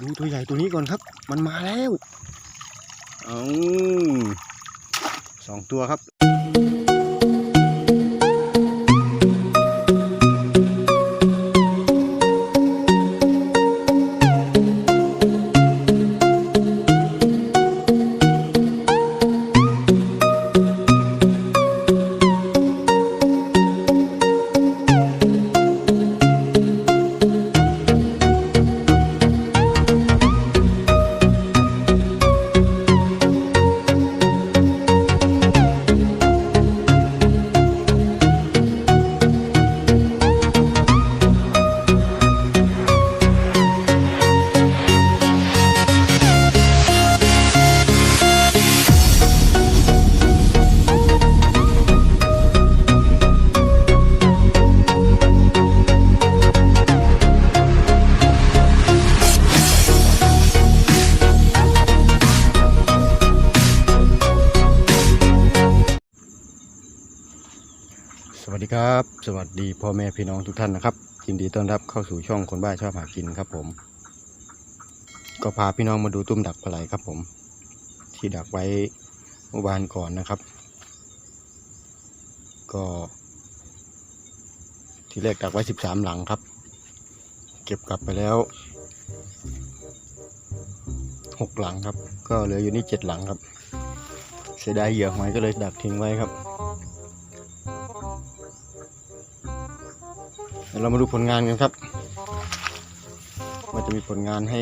ดูตัวใหญ่ตัวนี้ก่อนครับ มันมาแล้วเอสองตัวครับ สวัสดีครับ สวัสดีพ่อแม่พี่น้องทุกท่านนะครับยินดีต้อนรับเข้าสู่ช่องคนบ้าชอบหากินครับผม ก็พาพี่น้องมาดูตุ้มดักปลาไหลครับผม ที่ดักไว้เมื่อวานก่อนนะครับ ก็ ที่แรกดักไว้สิบสามหลังครับ เก็บกลับไปแล้วหกหลังครับ ก็เหลืออยู่นี่เจ็ดหลังครับ เสียดายเหยื่อหอยก็เลยดักทิ้งไว้ครับ ดี๋ยวเรามาดูผลงานกันครับว่าจะมีผลงานให้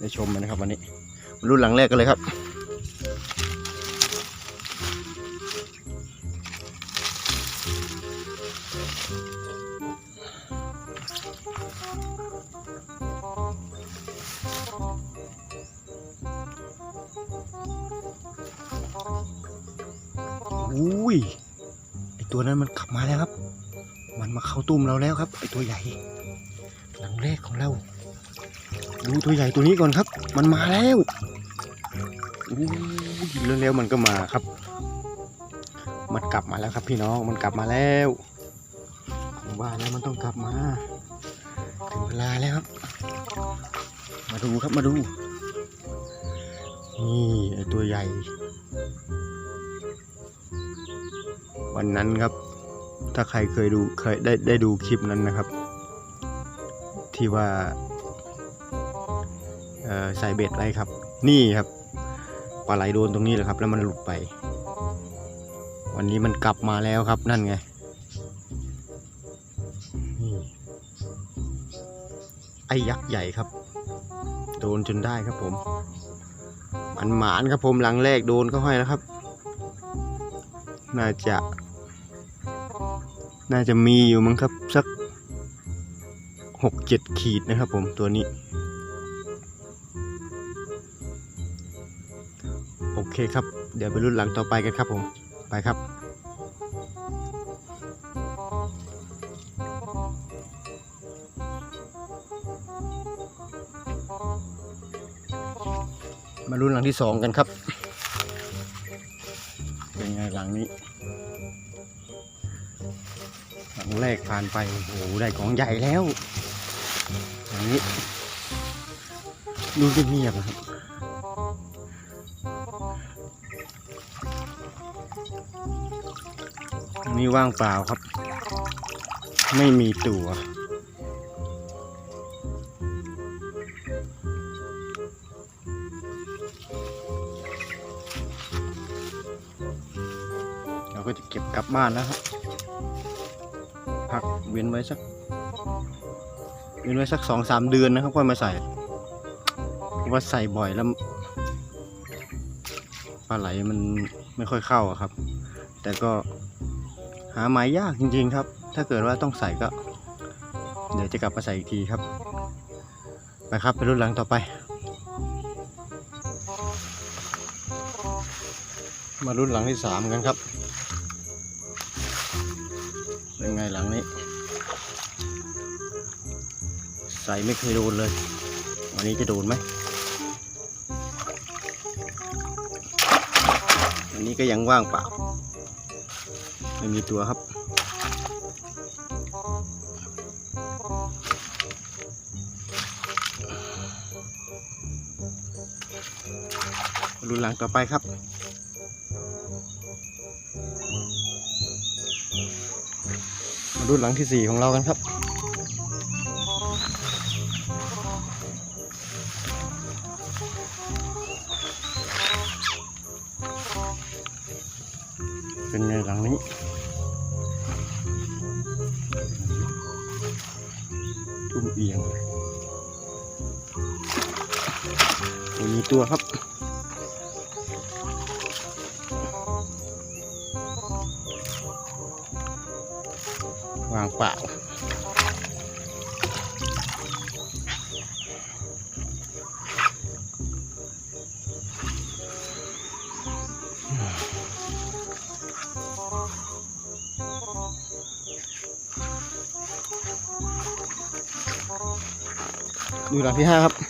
ได้ชมนะครับวันนี้มารุ่นหลังแรกกันเลยครับอุ้ยไอตัวนั้นมันขับมาแล้วครับ มันมาเข้าตุ้มเราแล้วครับไอตัวใหญ่หลังแรกของเรา ดูตัวใหญ่ตัวนี้ก่อนครับ มันมาแล้วอู้เร็วๆมันก็มาครับ มันกลับมาแล้วครับพี่น้องมันกลับมาแล้วผมว่าแล้วมันต้องกลับมาถึงเวลาแล้วครับ มาดูครับมาดูนี่ไอตัวใหญ่ วันนั้นครับ ถ้าใครเคยดูเคยได้ได้ดูคลิปนั้นนะครับ ที่ว่าใส่เบ็ดไว้ครับ นี่ครับปลาไหลโดนตรงนี้แหละครับ แล้วมันหลุดไป วันนี้มันกลับมาแล้วครับนั่นไงนี่ไอ้ยักษ์ใหญ่ครับ โดนจนได้ครับผมมันหมานครับผมหลังแรกโดนก็ห้อยแล้วครับ น่าจะ น่าจะมีอยู่มั้งครับสักหกเจ็ดขีดนะครับผมตัวนี้ โอเคครับ เดี๋ยวไปรุ่นหลังต่อไปกันครับผม ไปครับมารุ่นหลังที่สองกันครับ เป็นไงหลังนี้ รกผ่านไป โอ้โห ได้ของใหญ่แล้วอย่างนี้ ดูเงียบๆนะครับนี่ว่างเปล่าครับ ไม่มีตัว เราก็จะเก็บกลับบ้านแล้วครับ พักเว้นไว้สัก เว้นไว้สักสองสามเดือนนะครับค่อยมาใส่เพราะว่าใส่บ่อยแล้วปลาไหลมันไม่ค่อยเข้าครับ แต่ก็หาไม้ยากจริง ๆ ครับ ถ้าเกิดว่าต้องใส่ก็ เดี๋ยวจะกลับมาใส่อีกทีครับ ไปครับไปรุ่นหลังต่อไป มารุ่นหลังที่สามกันครับ ยังไงหลังนี้ ใส่ไม่เคยโดนเลย วันนี้จะโดนไหมอันนี้ก็ยังว่างเปล่า ไม่มีตัวครับรุ่นหลังต่อไปครับ มาดูหลังที่สี่ของเรากันครับ เป็นไงหลังนี้ทุ่มเอียงโอ้มีตัวครับ วางเปล่า ดูหลังที่ห้าครับ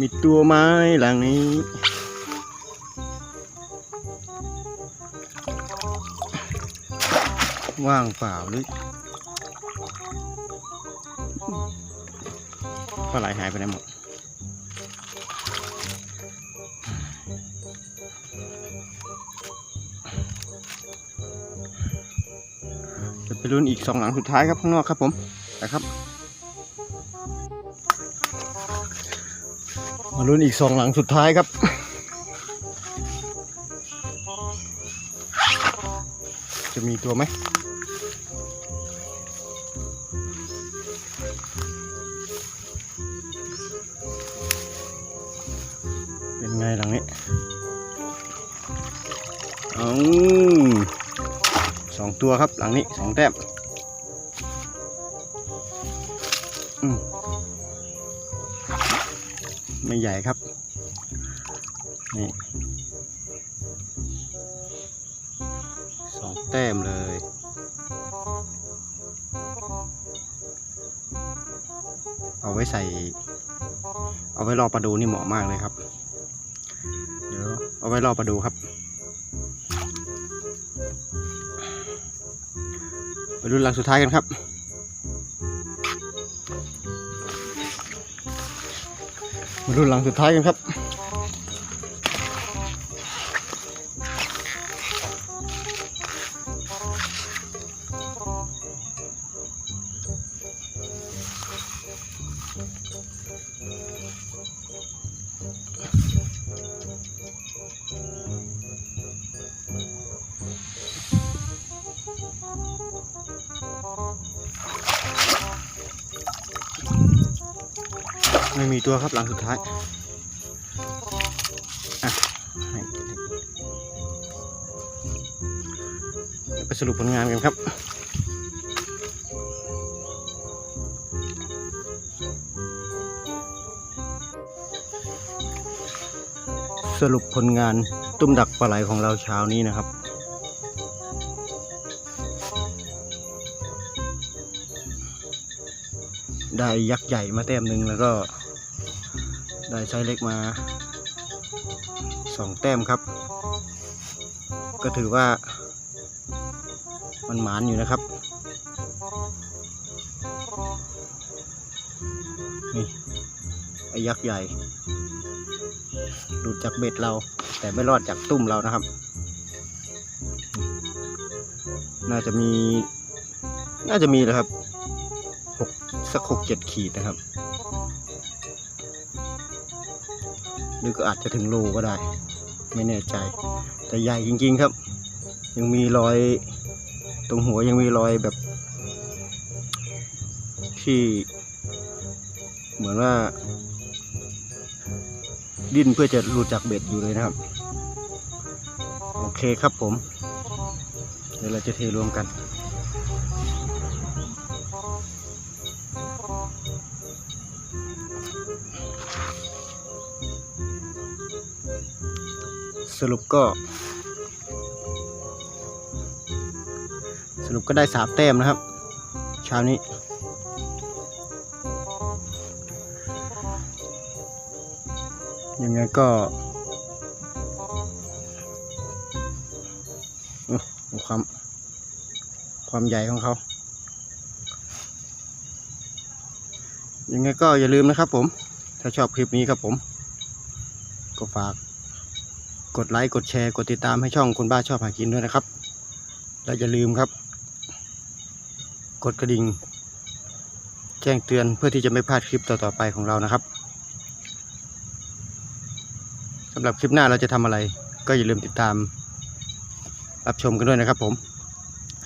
มีตัวไม้หลังนี้ ว่างเปล่าหรือปลาไหลหายไปไหนหมดจะไปรุ่นอีกสองหลังสุดท้ายครับข้างนอกครับผมนะครับ มาลุ้นอีกสองหลังสุดท้ายครับ จะมีตัวไหมเป็นไงหลังนี้เอาสองตัวครับหลังนี้สองแต้มอืม ไม่ใหญ่ครับ นี่สองแต้มเลย เอาไว้ใส่ เอาไว้รอปลาดูนี่เหมาะมากเลยครับ เดี๋ยวเอาไว้รอปลาดูครับไปดูหลังสุดท้ายกันครับ มาดูหลังสุดท้ายกันครับ ไม่มีตัวครับหลังสุดท้ายไปสรุปผลงานกันครับสรุปผลงานตุ้มดักปลาไหลของเราเช้านี้นะครับ ได้ยักษ์ใหญ่มาแต้มหนึ่งแล้วก็ ได้ไซส์เล็กมาสองแต้มครับ ก็ถือว่า มันหมานอยู่นะครับ นี่ ไอ้ยักษ์ใหญ่หลุดจากเบ็ดเรา แต่ไม่รอดจากตุ้มเรานะครับ น่าจะมี น่าจะมีแหละครับหกสักหกเจ็ดขีดนะครับ หรือก็อาจจะถึงโลก็ได้ ไม่แน่ใจ แต่ใหญ่จริง ๆครับ ยังมีรอยตรงหัวยังมีรอยแบบที่เหมือนว่า ดิ้นเพื่อจะหลุดจากเบ็ดอยู่เลยนะครับ โอเคครับผม เดี๋ยวเราจะเทรวมกัน สรุปก็ สรุปก็ได้สามแต้มนะครับเช้านี้ ยังไงก็ความความใหญ่ของเขายังไงก็อย่าลืมนะครับผม ถ้าชอบคลิปนี้ครับผม ก็ฝาก กดไลค์กดแชร์กดติดตามให้ช่องคนบ้าชอบหากินด้วยนะครับ และอย่าลืมครับ กดกระดิ่ง แจ้งเตือนเพื่อที่จะไม่พลาดคลิปต่อๆไปของเรานะครับสำหรับคลิปหน้าเราจะทำอะไร ก็อย่าลืมติดตาม รับชมกันด้วยนะครับผม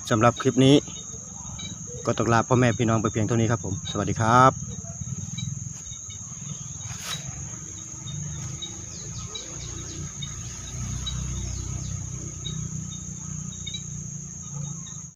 สำหรับคลิปนี้ ก็ต้องลาพ่อแม่พี่น้องไปเพียงเท่านี้ครับผม สวัสดีครับ